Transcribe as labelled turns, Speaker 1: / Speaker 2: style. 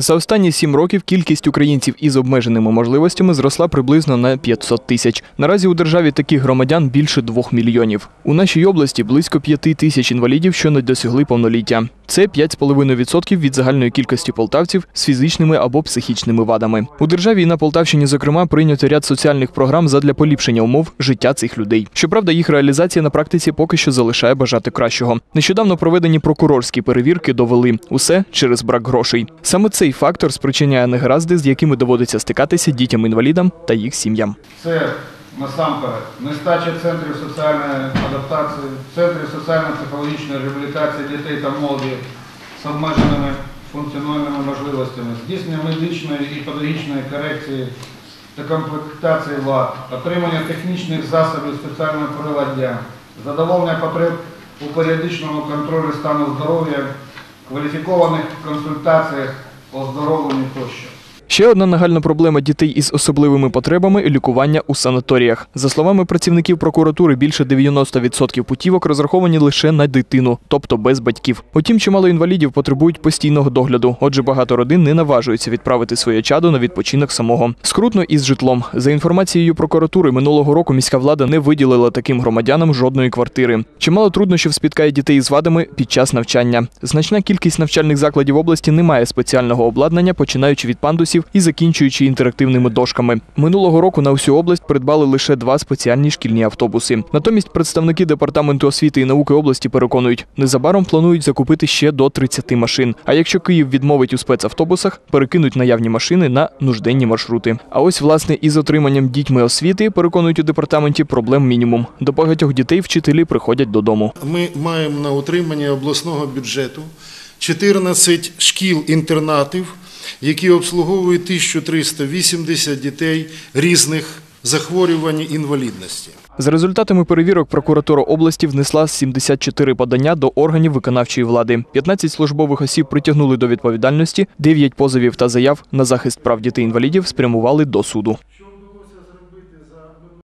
Speaker 1: За останні сім років кількість українців із обмеженими можливостями зросла приблизно на 500 тисяч. Наразі у державі таких громадян більше двох мільйонів. У нашій області близько п'яти тисяч інвалідів, що не досягли повноліття. Це 5,5% від загальної кількості полтавців з фізичними або психічними вадами. У державі і на Полтавщині, зокрема, прийнято ряд соціальних програм задля поліпшення умов життя цих людей. Щоправда, їх реалізація на практиці поки що залишає бажати кращого. Нещодавно проведені прокурорські перевірки довели усе через брак грошей. Саме цей фактор спричиняє негаразди, з якими доводиться стикатися дітям-інвалідам та їх сім'ям.
Speaker 2: Це насамперед нестача центрів соціальної адаптації, центрів соціально-психологічної реабілітації дітей та молоді з обмеженими функціональними можливостями, здійснення медичної і педагогічної корекції та комплектації вад, отримання технічних засобів спеціального приладдя, задоволення потреб у періодичному контролі стану здоров'я, кваліфікованих консультаціях, оздоровленні тощо.
Speaker 1: Ще одна нагальна проблема дітей із особливими потребами лікування у санаторіях. За словами працівників прокуратури, більше 90% путівок розраховані лише на дитину, тобто без батьків. Утім, чимало інвалідів потребують постійного догляду. Отже, багато родин не наважуються відправити своє чадо на відпочинок самого. Скрутно із житлом. За інформацією прокуратури, минулого року міська влада не виділила таким громадянам жодної квартири. Чимало труднощів спіткає дітей з вадами під час навчання. Значна кількість навчальних закладів області не має спеціального обладнання, починаючи від пандусів і закінчуючи інтерактивними дошками. Минулого року на всю область придбали лише два спеціальні шкільні автобуси. Натомість представники департаменту освіти і науки області переконують, незабаром планують закупити ще до 30 машин. А якщо Київ відмовить у спецавтобусах, перекинуть наявні машини на нужденні маршрути. А ось власне із отриманням дітьми освіти переконують у департаменті проблем мінімум. До багатьох дітей вчителі приходять додому.
Speaker 3: Ми маємо на утримання обласного бюджету 14 шкіл-інтернатів, які обслуговують 1380 дітей різних захворювань інвалідності.
Speaker 1: За результатами перевірок прокуратура області внесла 74 подання до органів виконавчої влади. 15 службових осіб притягнули до відповідальності, 9 позовів та заяв на захист прав дітей-інвалідів спрямували до суду.